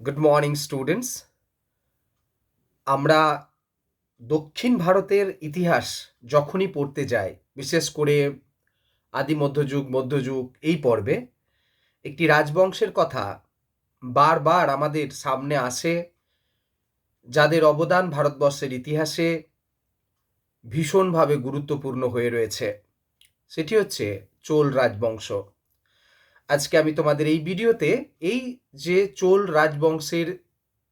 Good morning students আমরা দক্ষিণ ভারতের ইতিহাস যখনই পড়তে যাই, বিশেষ করে আদি, মধ্যযুগ মধ্যযুগ, এই পর্বে, একটি রাজবংশের কথা বারবার আমাদের সামনে আসে, যাদের অবদান ভারতবর্ষের ইতিহাসে ভীষণভাবে গুরুত্বপূর্ণ হয়ে রয়েছে। সেটি হচ্ছে চোল রাজবংশ। আজকে আমি তোমাদের এই ভিডিওতে এই যে চোল রাজবংশের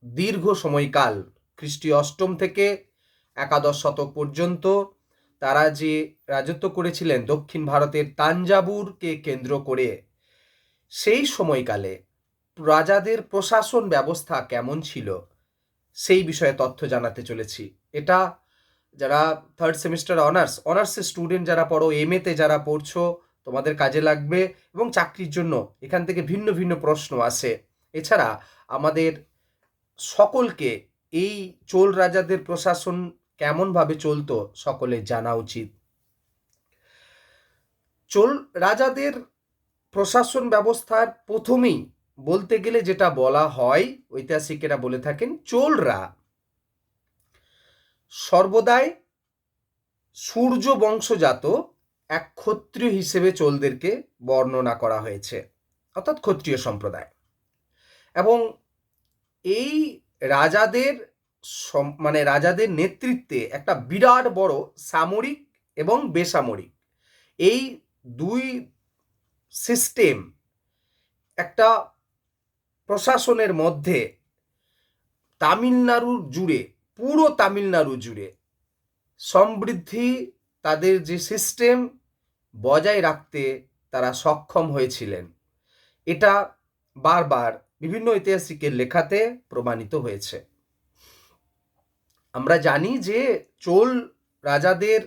দীর্ঘ সময়কাল, খ্রিস্টীয় অষ্টম থেকে একাদশ শতক পর্যন্ত তারা যে রাজত্ব করেছিলেন দক্ষিণ ভারতের তাঞ্জাবুরকে কেন্দ্র করে, সেই সময়কালে রাজাদের প্রশাসন ব্যবস্থা কেমন ছিল সেই বিষয়ে তথ্য জানাতে চলেছি। এটা যারা থার্ড সেমিস্টার অনার্স অনার্সের স্টুডেন্ট যারা পড়ো এম এতে যারা পড়ছো তোমাদের কাজে লাগবে এবং চাকরির জন্য এখান থেকে ভিন্ন ভিন্ন প্রশ্ন আসে। এছাড়া আমাদের সকলকে এই চোল রাজাদের প্রশাসন কেমনভাবে চলতো সকলে জানা উচিত। চোল রাজাদের প্রশাসন ব্যবস্থার প্রথমেই বলতে গেলে যেটা বলা হয়, ঐতিহাসিকেরা বলে থাকেন চোলরা। সর্বদাই সূর্য বংশজাত এক ক্ষত্রিয় হিসেবে চোলদেরকে বর্ণনা করা হয়েছে, অর্থাৎ ক্ষত্রিয় সম্প্রদায়। এবং এই রাজাদের মানে রাজাদের নেতৃত্বে একটা বিরাট বড় সামরিক এবং বেসামরিক, এই দুই সিস্টেম একটা প্রশাসনের মধ্যে তামিলনাড়ু জুড়ে, পুরো তামিলনাড়ু জুড়ে সমৃদ্ধি, তাদের যে সিস্টেম বজায় রাখতে তারা সক্ষম হয়েছিলেন। এটা বারবার বিভিন্ন ঐতিহাসিকের লেখাতে প্রমাণিত হয়েছে। আমরা জানি যে চোল রাজাদের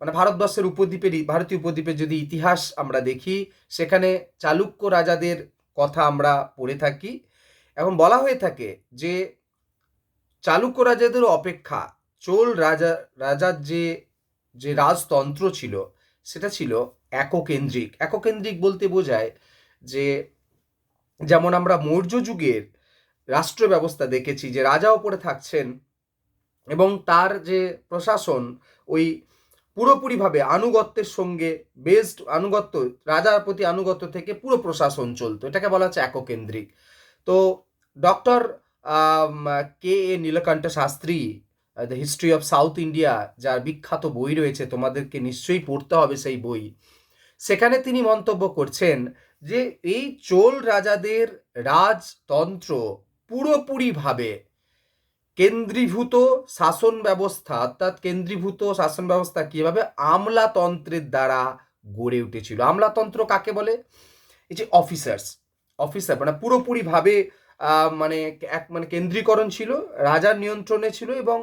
মানে ভারতবর্ষের উপদ্বীপের, ভারতীয় উপদ্বীপের যদি ইতিহাস আমরা দেখি, সেখানে চালুক্য রাজাদের কথা আমরা পড়ে থাকি। এখন বলা হয়ে থাকে যে চালুক্য রাজাদের অপেক্ষা চোল রাজা, রাজার যে যে রাজতন্ত্র ছিল সেটা ছিল এককেন্দ্রিক। এককেন্দ্রিক বলতে বোঝায় যে, যেমন আমরা মৌর্য যুগের রাষ্ট্র ব্যবস্থা দেখেছি যে রাজা ওপরে থাকছেন এবং তার যে প্রশাসন, ওই পুরোপুরিভাবে আনুগত্যের সঙ্গে বেস্ট আনুগত্য, রাজার প্রতি আনুগত্য থেকে পুরো প্রশাসন চলতো। এটাকে বলা হচ্ছে এককেন্দ্রিক। তো doctor K A Nilakanta Sastri the history of South India যার বিখ্যাত বই রয়েছে, তোমাদেরকে নিশ্চয়ই পড়তে হবে সেই বই। সেখানে তিনি মন্তব্য করছেন যে, এই চোল রাজাদের রাজতন্ত্র পুরোপুরিভাবে কেন্দ্রীভূত শাসন ব্যবস্থা, অর্থাৎ কেন্দ্রীভূত শাসন ব্যবস্থা কীভাবে আমলাতন্ত্রের দ্বারা গড়ে উঠেছিল। আমলাতন্ত্র কাকে বলে? এই যে অফিসার্স অফিসার মানে পুরোপুরিভাবে মানে এক মানে কেন্দ্রীকরণ ছিল, রাজার নিয়ন্ত্রণে ছিল এবং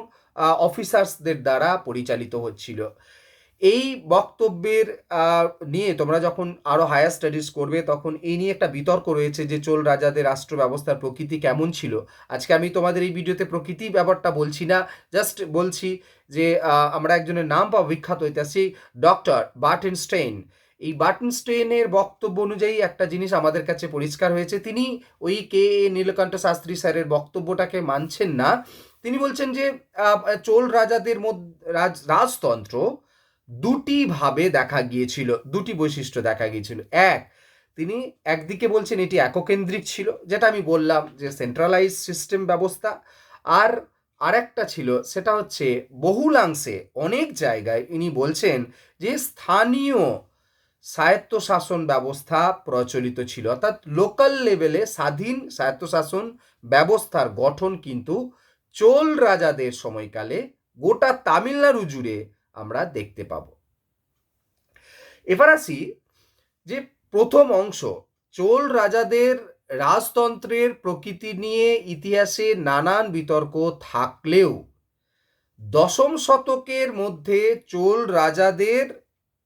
অফিসার্সদের দ্বারা পরিচালিত হচ্ছিল। এই বক্তব্যের নিয়ে তোমরা যখন আরও হায়ার স্টাডিজ করবে, তখন এই নিয়ে একটা বিতর্ক রয়েছে যে, চোল রাজাদের রাষ্ট্র ব্যবস্থার প্রকৃতি কেমন ছিল? আজকে আমি তোমাদের এই ভিডিওতে প্রকৃতি ব্যাপারটা বলছি না জাস্ট বলছি যে আমরা একজনের নাম পাবো বিখ্যাত ঐতিহাসিক ডক্টর বার্টেন স্টেইন এই বার্টন স্টেইনের বক্তব্য অনুযায়ী একটা জিনিস আমাদের কাছে পরিষ্কার হয়েছে, তিনি ওই কে এ নীলকণ্ঠ শাস্ত্রী স্যারের বক্তব্যটাকে মানছেন না। তিনি বলছেন যে চোল রাজাদের মধ্যে, রাজ, রাজতন্ত্র দুটি ভাবে দেখা গিয়েছিল, দুটি বৈশিষ্ট্য দেখা গিয়েছিল। এক, তিনি একদিকে বলছেন এটি এককেন্দ্রিক ছিল, যেটা আমি বললাম যে সেন্ট্রালাইজ সিস্টেম ব্যবস্থা। আর আরেকটা ছিল, সেটা হচ্ছে বহুলাংশে অনেক জায়গায় ইনি বলছেন যে স্থানীয় স্বায়ত্তশাসন ব্যবস্থা প্রচলিত ছিল। অর্থাৎ লোকাল লেভেলে স্বাধীন স্বায়ত্তশাসন ব্যবস্থার গঠন কিন্তু চোল রাজাদের সময়কালে গোটা তামিলনাড়ু জুড়ে আমরা দেখতে পাব। এবার আসি যে প্রথম অংশ, চোল রাজাদের রাজতন্ত্রের প্রকৃতি নিয়ে ইতিহাসে নানান বিতর্ক থাকলেও দশম শতকের মধ্যে চোল রাজাদের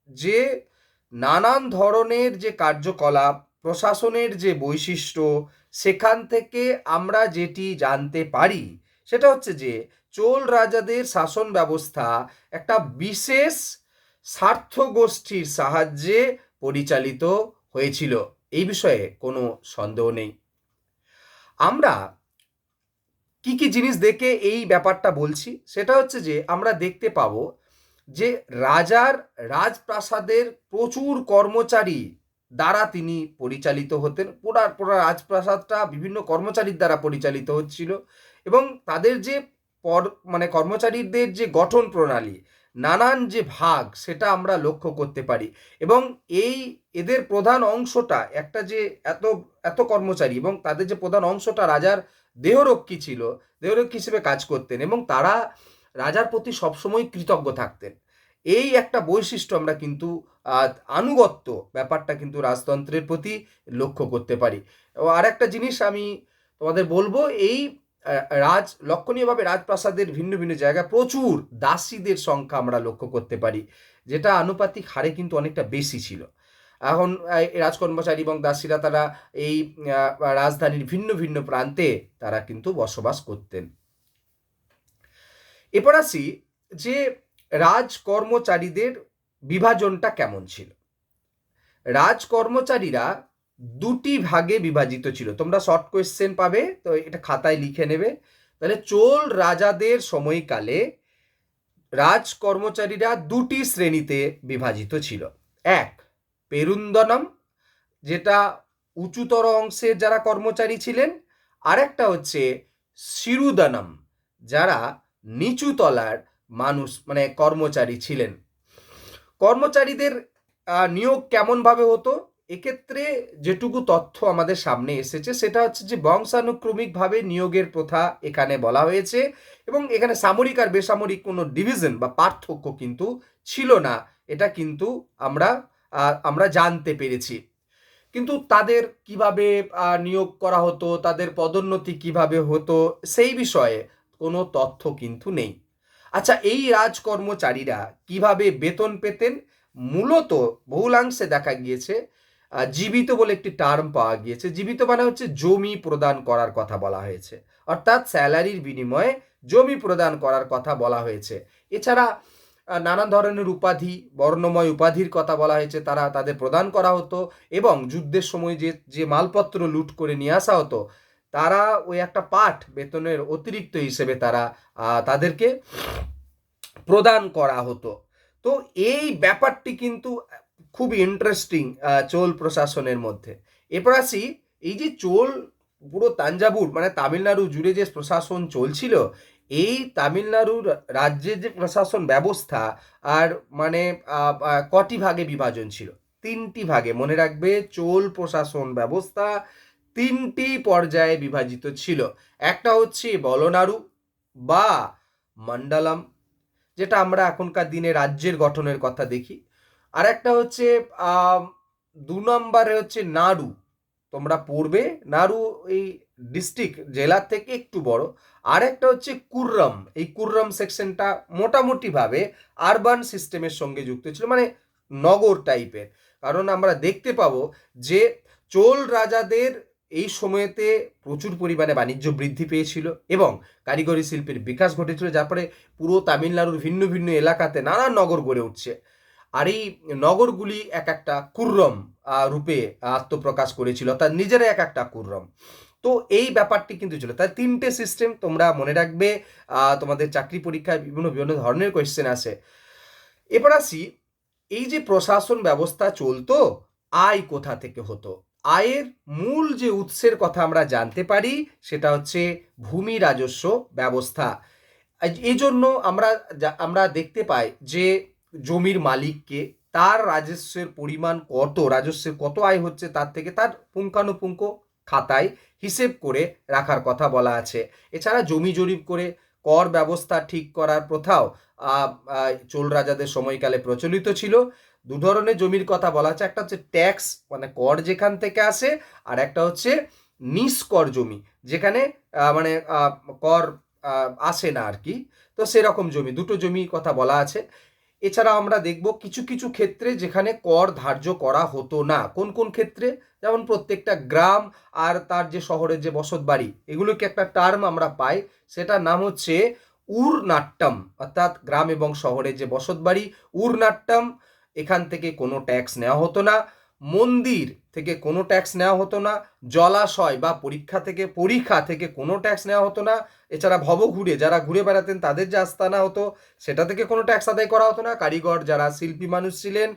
যে নানান ধরনের যে কার্যকলাপ, প্রশাসনের যে বৈশিষ্ট্য, সেখান থেকে আমরা যেটি জানতে পারি সেটা হচ্ছে যে চোল রাজাদের শাসন ব্যবস্থা একটা বিশেষ স্বার্থ গোষ্ঠীর সাহায্যে পরিচালিত হয়েছিল। এই বিষয়ে কোনো সন্দেহ নেই। আমরা কি কি জিনিস দেখে এই ব্যাপারটা বলছি? সেটা হচ্ছে যে আমরা দেখতে পাবো যে রাজার রাজপ্রাসাদের প্রচুর কর্মচারী দ্বারা তিনি পরিচালিত হতেন। পুরা পুরা রাজপ্রাসাদটা বিভিন্ন কর্মচারীর দ্বারা পরিচালিত হচ্ছিল এবং তাদের যে পর মানে কর্মচারীদের যে গঠন প্রণালী, নানান যে ভাগ, সেটা আমরা লক্ষ্য করতে পারি এবং এই এদের প্রধান অংশটা, একটা যে এত এত কর্মচারী এবং তাদের যে প্রধান অংশটা রাজার দেহরক্ষী ছিল, দেহরক্ষী হিসেবে কাজ করতেন এবং তারা রাজার প্রতি সবসময় কৃতজ্ঞ থাকতেন। এই একটা বৈশিষ্ট্য আমরা কিন্তু আনুগত্য ব্যাপারটা কিন্তু রাজতন্ত্রের প্রতি লক্ষ্য করতে পারি। ও আর একটা জিনিস আমি তোমাদের বলব, এই রাজ, লক্ষণীয়ভাবে রাজপ্রাসাদের ভিন্ন ভিন্ন জায়গায় প্রচুর দাসীদের সংখ্যা আমরা লক্ষ্য করতে পারি, যেটা আনুপাতিক হারে কিন্তু অনেকটা বেশি ছিল। এখন রাজকর্মচারী এবং দাসীরা তারা এই রাজধানীর ভিন্ন ভিন্ন প্রান্তে তারা কিন্তু বসবাস করতেন। এরপর আসি যে রাজকর্মচারীদের বিভাজনটা কেমন ছিল? রাজকর্মচারীরা দুটি ভাগে বিভাজিত ছিল। তোমরা শর্ট কোয়েশ্চেন পাবে, তো এটা খাতায় লিখে নেবে। তাহলে চোল রাজাদের সময়কালে রাজকর্মচারীরা দুটি শ্রেণীতে বিভাজিত ছিল। এক, পেরুন্দনম, যেটা উঁচুতর অংশের যারা কর্মচারী ছিলেন। আরেকটা হচ্ছে শিরুদানম, যারা নিচু তলার মানুষ মানে কর্মচারী ছিলেন। কর্মচারীদের নিয়োগ কেমনভাবে হতো? এক্ষেত্রে যেটুকু তথ্য আমাদের সামনে এসেছে, সেটা হচ্ছে যে বংশানুক্রমিকভাবে নিয়োগের প্রথা এখানে বলা হয়েছে এবং এখানে সামরিক আর বেসামরিক কোনো ডিভিশন বা পার্থক্য কিন্তু ছিল না। এটা কিন্তু আমরা আমরা জানতে পেরেছি। কিন্তু তাদের কীভাবে নিয়োগ করা হতো? তাদের পদোন্নতি কীভাবে হতো? সেই বিষয়ে কোনো তথ্য কিন্তু নেই। আচ্ছা এই রাজকর্মচারীরা কীভাবে বেতন পেতেন? মূলত বহুলাংশে দেখা গিয়েছে জীবিত বলে একটি টার্ম পাওয়া গিয়েছে। জীবিত মানে হচ্ছে জমি প্রদান করার কথা বলা হয়েছে। অর্থাৎ স্যালারির বিনিময়ে জমি প্রদান করার কথা বলা হয়েছে। এছাড়া নানান ধরনের উপাধি, বর্ণময় উপাধির কথা বলা হয়েছে। তারা তাদের প্রদান করা হতো এবং যুদ্ধের সময় যে যে মালপত্র লুট করে নিয়ে আসা হতো তারা ওই একটা পাঠ বেতনের অতিরিক্ত হিসেবে তারা তাদেরকে প্রদান করা হতো। তো এই ব্যাপারটি কিন্তু খুব ইন্টারেস্টিং চোল প্রশাসনের মধ্যে। এরপর আসি, এই যে চোল পুরো তাঞ্জাবুর মানে তামিলনাড়ু জুড়ে যে প্রশাসন চলছিল, এই তামিলনাড়ুর রাজ্যের যে প্রশাসন ব্যবস্থা আর মানে কটি ভাগে বিভাজন ছিল? তিনটি ভাগে। মনে রাখবে, চোল প্রশাসন ব্যবস্থা তিনটি পর্যায়ে বিভাজিত ছিল। একটা হচ্ছে বলনাড়ু বা মন্ডলম, যেটা আমরা এখনকার দিনে রাজ্যের গঠনের কথা দেখি। আর একটা হচ্ছে দু নম্বরে হচ্ছে নাড়ু তোমরা পড়বে নাড়ু এই ডিস্ট্রিক্ট জেলার থেকে একটু বড়। আর একটা হচ্ছে কুর্রম। এই কুর্রম সেকশনটা মোটামুটিভাবে আরবান সিস্টেমের সঙ্গে যুক্ত ছিল মানে নগর টাইপের কারণ আমরা দেখতে পাবো যে চোল রাজাদের এই সময়েতে প্রচুর পরিমাণে বাণিজ্য বৃদ্ধি পেয়েছিল এবং কারিগরি শিল্পের বিকাশ ঘটেছিল, যার ফলে পুরো তামিলনাড়ুর ভিন্ন ভিন্ন এলাকাতে নানান নগর গড়ে উঠছে। আর এই নগরগুলি এক একটা কুর্রম রূপে আত্মপ্রকাশ করেছিল তার নিজেরা এক একটা কুর্রম। তো এই ব্যাপারটি কিন্তু ছিল। তাই তিনটে সিস্টেম তোমরা মনে রাখবে তোমাদের চাকরি পরীক্ষায় বিভিন্ন বিভিন্ন ধরনের কোয়েশ্চেন আসে। এবার আসি, এই যে প্রশাসন ব্যবস্থা চলতো, আয় কোথা থেকে হতো? আয়ের মূল যে উৎসের কথা আমরা জানতে পারি, সেটা হচ্ছে ভূমি রাজস্ব ব্যবস্থা। আজ- এই জন্য আমরা আমরা দেখতে পাই যে জমির মালিককে তার রাজস্বের পরিমাণ কত রাজস্বের কত আয় হচ্ছে তার থেকে তার পুঙ্খানুপুঙ্খ খাতায় হিসেব করে রাখার কথা বলা আছে। এছাড়া জমি জরিপ করে কর ব্যবস্থা ঠিক করার প্রথাও চোল রাজাদের সময়কালে প্রচলিত ছিল। দু ধরনের জমির কথা বলা আছে। একটা হচ্ছে ট্যাক্স মানে কর যেখান থেকে আসে, আর একটা হচ্ছে নিষ্কর জমি, যেখানে মানে কর আসে না আর কি। তো সেরকম জমি, দুটো জমি কথা বলা আছে। এছাড়া আমরা দেখব কিছু কিছু ক্ষেত্রে যেখানে কর ধার্য করা হতো না। কোন কোন ক্ষেত্রে? যেমন প্রত্যেকটা গ্রাম আর তার যে শহরের যে বসত বাড়ি, এগুলোকে একটা টার্ম আমরা পাই। সেটার নাম হচ্ছে উর নাট্যম অর্থাৎ গ্রাম এবং শহরের যে বসত বাড়ি উর নাট্যম এখান থেকে কোনো ট্যাক্স নেওয়া হতো না। মন্দির থেকে কোনো ট্যাক্স নেওয়া হতো না। জলাশয় বা পরীক্ষা থেকে পরীক্ষা থেকে কোনো ট্যাক্স নেওয়া হতো না। এছাড়া ভবঘুরে যারা ঘুরে বেড়াতেন, তাদের যে আস্তানা হতো, সেটা থেকে কোনো ট্যাক্স আদায় করা হতো না। কারিগর যারা শিল্পী মানুষ ছিলেন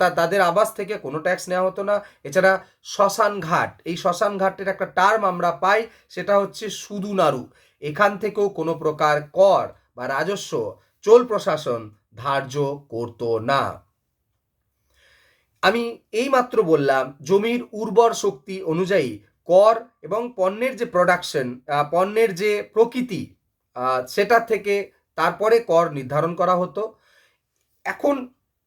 তা, তাদের আবাস থেকে কোনো ট্যাক্স নেওয়া হতো না। এছাড়া শ্মশান ঘাট এই শ্মশান ঘাটের একটা টার্ম আমরা পাই, সেটা হচ্ছে সুদু সুদুনারু এখান থেকেও কোনো প্রকার কর বা রাজস্ব চোল প্রশাসন ধার্য করতো না। আমি এইমাত্র বললাম, জমির উর্বর শক্তি অনুযায়ী কর এবং পণ্যের যে প্রোডাকশন পণ্যের যে প্রকৃতি সেটা থেকে তারপরে কর নির্ধারণ করা হতো। এখন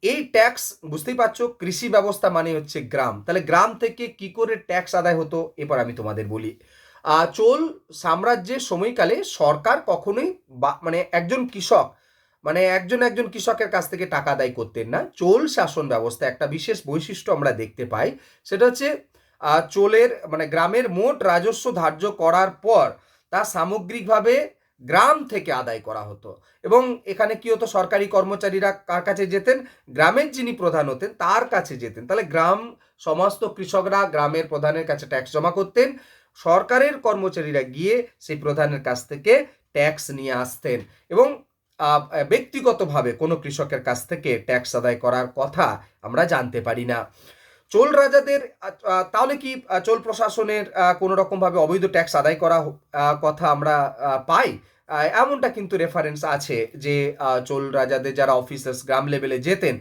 এই ট্যাক্স বুঝতেই পারছ, কৃষি ব্যবস্থা মানে হচ্ছে গ্রাম। তাহলে গ্রাম থেকে কি করে ট্যাক্স আদায় হতো? এবার আমি তোমাদের বলি। চোল সাম্রাজ্যের সময়কালে সরকার কখনোই মানে একজন কৃষক মানে একজন একজন কৃষকের কাছ থেকে টাকা আদায় করতেন না। চোল শাসন ব্যবস্থা একটা বিশেষ বৈশিষ্ট্য আমরা দেখতে পাই। সেটা হচ্ছে চোলের মানে গ্রামের মোট রাজস্ব ধার্য করার পর তা সামগ্রিকভাবে গ্রাম থেকে আদায় করা হতো। এবং এখানে কি হতো, সরকারি কর্মচারীরা কার কাছে যেতেন? গ্রামের যিনি প্রধান হতেন, তার কাছে যেতেন। তাহলে গ্রাম সমস্ত কৃষকরা গ্রামের প্রধানের কাছে ট্যাক্স জমা করতেন। সরকারের কর্মচারীরা গিয়ে সেই প্রধানের কাছ থেকে ট্যাক্স নিয়ে আসতেন। এবং ব্যক্তিগতভাবে কোনো কৃষকের কাছ থেকে ট্যাক্স আদায় করার কথা আমরা জানতে পারি না। চোল রাজাদের তাহলে কি চোল প্রশাসনের কোনো রকমভাবে অবৈধ ট্যাক্স আদায় করা কথা আমরা পাই? এমনটা কিন্তু রেফারেন্স আছে যে চোল রাজাদের যারা অফিসার্স গ্রাম লেভেলে যেতেন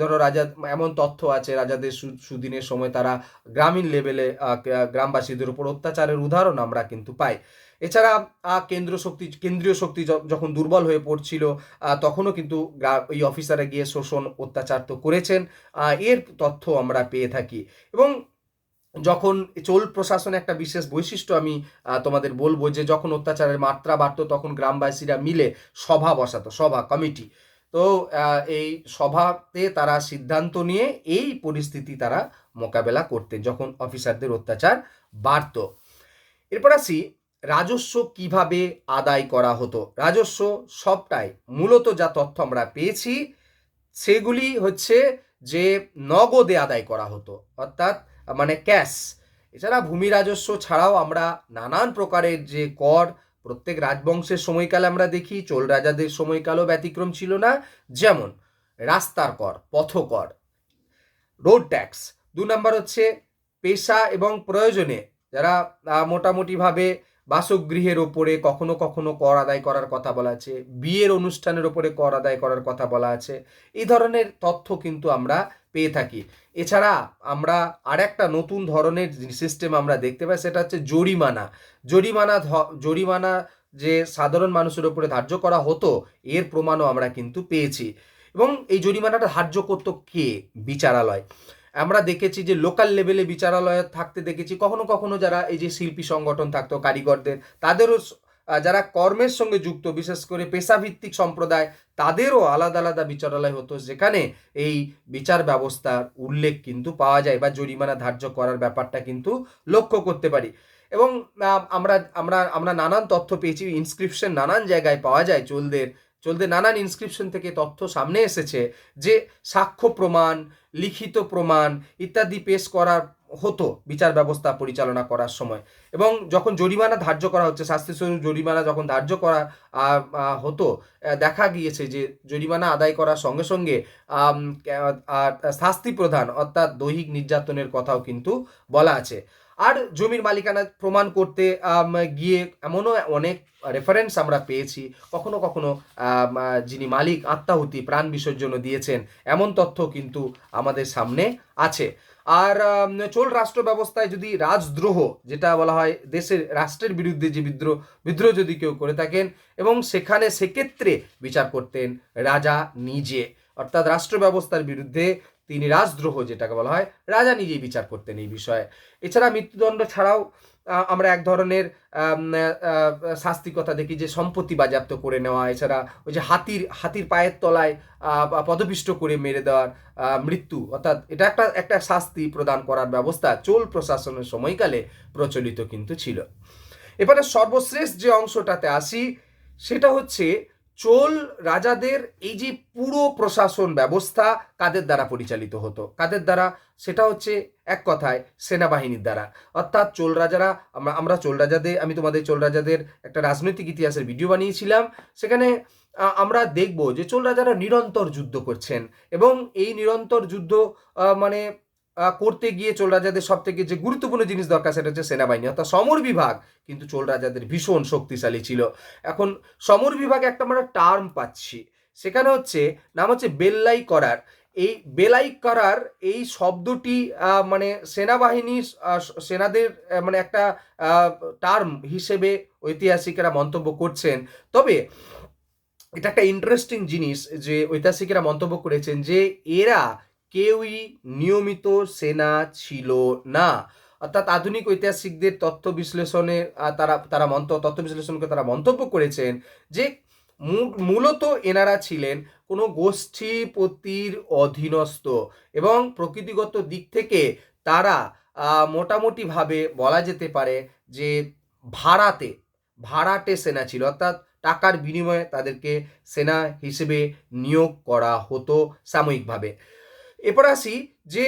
ধরো রাজা, এমন তথ্য আছে, রাজাদের সুদিনের সময় তারা গ্রামীণ লেভেলে গ্রামবাসীদের উপর অত্যাচারের উদাহরণ আমরা কিন্তু পাই। এছাড়া কেন্দ্র শক্তি, কেন্দ্রীয় শক্তি যখন দুর্বল হয়ে পড়ছিল তখনও কিন্তু ওই অফিসারে গিয়ে শোষণ, অত্যাচার তো করেছেন। এর তথ্য আমরা পেয়ে থাকি। এবং যখন চোল প্রশাসনে একটা বিশেষ বৈশিষ্ট্য আমি তোমাদের বলব যে, যখন অত্যাচারের মাত্রা বাড়তো, তখন গ্রামবাসীরা মিলে সভা বসাতো, সভা, কমিটি। তো এই সভাতে তারা সিদ্ধান্ত নিয়ে এই পরিস্থিতি তারা মোকাবেলা করতেন, যখন অফিসারদের অত্যাচার বাড়তো। এরপর আসি রাজস্ব কীভাবে আদায় করা হতো? রাজস্ব সবটাই, মূলত যা তথ্য আমরা পেয়েছি, সেগুলি হচ্ছে যে নগদে আদায় করা হতো, অর্থাৎ মানে ক্যাশ। এছাড়া ভূমি রাজস্ব ছাড়াও আমরা নানান প্রকারের যে কর, প্রত্যেক রাজবংশের সময়কালে আমরা দেখি, চোল রাজাদের সময়কালও ব্যতিক্রম ছিল না, যেমন রাস্তার কর, পথকর, রোড ট্যাক্স। দু নম্বর হচ্ছে পেশা এবং প্রয়োজনে, যারা মোটামুটিভাবে বাসগৃহের ওপরে কখনো কখনো কর আদায় করার কথা বলা আছে, বিয়ের অনুষ্ঠানের ওপরে কর আদায় করার কথা বলা আছে এই ধরনের তথ্য কিন্তু আমরা পেয়ে থাকি। এছাড়া আমরা আর একটা নতুন ধরনের সিস্টেম আমরা দেখতে পাই সেটা হচ্ছে জরিমানা। জরিমানা জরিমানা যে সাধারণ মানুষের ওপরে ধার্য করা হতো, এর প্রমাণও আমরা কিন্তু পেয়েছি। এবং এই জরিমানাটা ধার্য করতো কে? বিচারালয়। আমরা দেখেছি যে লোকাল লেভেলে বিচারালয় থাকতে দেখেছি। কখনো কখনো যারা এই যে শিল্পী সংগঠন থাকতো, কারিগরদের, তাদেরও যারা কর্মের সঙ্গে যুক্ত, বিশেষ করে পেশাভিত্তিক সম্প্রদায়, তাদেরও আলাদা আলাদা বিচারালয় হতো, যেখানে এই বিচার ব্যবস্থার উল্লেখ কিন্তু পাওয়া যায় বা জরিমানা ধার্য করার ব্যাপারটা কিন্তু লক্ষ্য করতে পারি। এবং আমরা আমরা আমরা নানান তথ্য পেয়েছি ইনস্ক্রিপশন নানান জায়গায় পাওয়া যায়, চোলদের চোলদের নানান ইনস্ক্রিপশন থেকে তথ্য সামনে এসেছে যে সাক্ষ্য প্রমাণ, লিখিত প্রমাণ ইত্যাদি পেশ করার হতো বিচার ব্যবস্থা পরিচালনা করার সময়। এবং যখন জরিমানা ধার্য করা হচ্ছে, শাস্তিস্বরূপ জরিমানা যখন ধার্য করা হতো দেখা গিয়েছে যে জরিমানা আদায় করার সঙ্গে সঙ্গে শাস্তি প্রধান অর্থাৎ দৈহিক নির্যাতনের কথাও কিন্তু বলা আছে। আর জমির মালিকানা প্রমাণ করতে গিয়ে এমনও অনেক রেফারেন্স আমরা পেয়েছি। কখনো কখনো যিনি মালিক, আত্মাহুতি, প্রাণ বিসর্জন দিয়েছেন, এমন তথ্য কিন্তু আমাদের সামনে আছে। আর চোল রাষ্ট্র ব্যবস্থায় যদি রাজদ্রোহ, যেটা বলা হয় দেশের রাষ্ট্রের বিরুদ্ধে যে বিদ্রোহ বিদ্রোহ যদি কেউ করে থাকেন, এবং সেখানে সেক্ষেত্রে বিচার করতেন রাজা নিজে, অর্থাৎ রাষ্ট্র ব্যবস্থার বিরুদ্ধে তিনি রাজদ্রোহ যেটাকে বলা হয়, রাজা নিজেই বিচার করতেন এই বিষয়ে। এছাড়া মৃত্যুদণ্ড ছাড়াও আমরা এক ধরনের শাস্তি কথা দেখি যে সম্পত্তি বাজেয়াপ্ত করে নেওয়া, এছাড়া ওই যে হাতির হাতির পায়ের তলায় পদপিষ্ট করে মেরে দেওয়ার মৃত্যু, অর্থাৎ এটা একটা একটা শাস্তি প্রদান করার ব্যবস্থা চোল প্রশাসনের সময়কালে প্রচলিত কিন্তু ছিল। এবারে সর্বশ্রেষ্ঠ যে অংশটাতে আসি, সেটা হচ্ছে চোল রাজাদের এই যে পুরো প্রশাসন ব্যবস্থা কাদের দ্বারা পরিচালিত হতো? কাদের দ্বারা? সেটা হচ্ছে এক কথায় সেনাবাহিনীর দ্বারা। অর্থাৎ চোল রাজারা, আমরা আমরা চোল রাজাদের, আমি তোমাদের চোল রাজাদের একটা রাজনৈতিক ইতিহাসের ভিডিও বানিয়েছিলাম। সেখানে আমরা দেখব যে চোল রাজারা নিরন্তর যুদ্ধ করছেন এবং এই নিরন্তর যুদ্ধ মানে করতে গিয়ে চোল রাজাদের সব থেকে যে গুরুত্বপূর্ণ জিনিস দরকার সেটা হচ্ছে সেনাবাহিনী। অর্থাৎ সমর বিভাগ কিন্তু চোল রাজাদের ভীষণ শক্তিশালী ছিল। এখন সমর বিভাগে একটা আমরা টার্ম পাচ্ছি। সেখানে হচ্ছে, নাম হচ্ছে বেল্লাই করার। এই বেলাই করার এই শব্দটি মানে সেনাবাহিনী সেনাদের মানে একটা টার্ম হিসেবে ঐতিহাসিকেরা মন্তব্য করছেন। তবে এটা একটা ইন্টারেস্টিং জিনিস যে ঐতিহাসিকেরা মন্তব্য করেছেন যে এরা কেউই নিয়মিত সেনা ছিল না। অর্থাৎ আধুনিক ঐতিহাসিকদের তথ্য বিশ্লেষণে তারা তারা মন্ত তথ্য বিশ্লেষণকে তারা মন্তব্য করেছেন যে মূলত এনারা ছিলেন কোনো গোষ্ঠীপতির অধীনস্থ এবং প্রকৃতিগত দিক থেকে তারা মোটামুটিভাবে বলা যেতে পারে যে ভাড়াতে, ভাড়াটে সেনা ছিল। অর্থাৎ টাকার বিনিময়ে তাদেরকে সেনা হিসেবে নিয়োগ করা হতো সাময়িকভাবে। এরপর আসি যে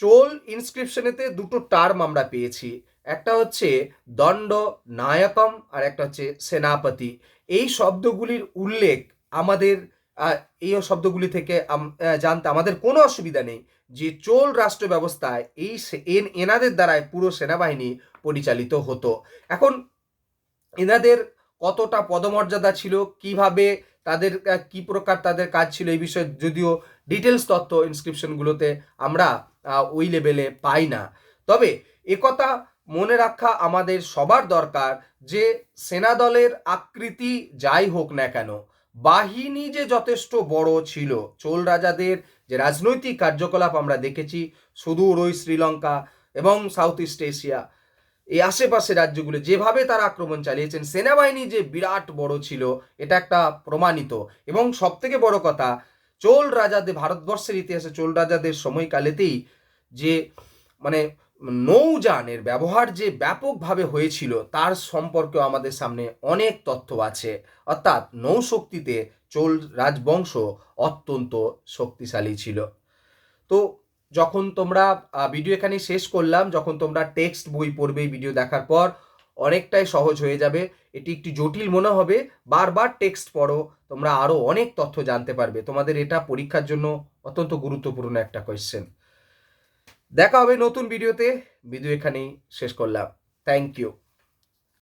চোল ইনস্ক্রিপশনেতে দুটো টার্ম আমরা পেয়েছি। একটা হচ্ছে দণ্ড নায়কম আর একটা হচ্ছে সেনাপতি। এই শব্দগুলির উল্লেখ আমাদের এই শব্দগুলি থেকে জানতে আমাদের কোনো অসুবিধা নেই যে চোল রাষ্ট্র ব্যবস্থায় এই এন- এনাদের দ্বারাই পুরো সেনাবাহিনী পরিচালিত হতো। এখন এনাদের কতটা পদমর্যাদা ছিল, কীভাবে তাদের কি প্রকার তাদের কাজ ছিল এই বিষয়ে যদিও ডিটেলস তথ্য ইনস্ক্রিপশনগুলোতে আমরা ওই লেভেলে পাই না। তবে একথা মনে রাখা আমাদের সবার দরকার যে সেনাদলের আকৃতি যাই হোক না কেন, বাহিনী যে যথেষ্ট বড় ছিল, চোল রাজাদের যে রাজনৈতিক কার্যকলাপ আমরা দেখেছি, সুদূর ওই শ্রীলঙ্কা এবং সাউথ ইস্ট এশিয়া এই আশেপাশে রাজ্যগুলো যেভাবে তারা আক্রমণ চালিয়েছেন, সেনাবাহিনী যে বিরাট বড় ছিল, এটা একটা প্রমাণিত। এবং সব থেকে বড় কথা চোল রাজাদের, ভারতবর্ষের ইতিহাসে চোল রাজাদের সময়কালেতেই যে মানে নৌযানের ব্যবহার যে ব্যাপকভাবে হয়েছিল, তার সম্পর্কেও আমাদের সামনে অনেক তথ্য আছে। অর্থাৎ নৌশক্তিতে চোল রাজবংশ অত্যন্ত শক্তিশালী ছিল। তো যখন তোমরা ভিডিও এখানে শেষ করলাম, যখন তোমরা টেক্সট বই পড়বে ভিডিও দেখার পর অনেকটাই সহজ হয়ে যাবে। এটি একটি জটিল মনে হবে। বারবার টেক্সট পড়ো, তোমরা আরও অনেক তথ্য জানতে পারবে। তোমাদের এটা পরীক্ষার জন্য অত্যন্ত গুরুত্বপূর্ণ একটা কোয়েশ্চেন দেখা হবে নতুন ভিডিওতে ভিডিও এখানেই শেষ করলাম। Thank you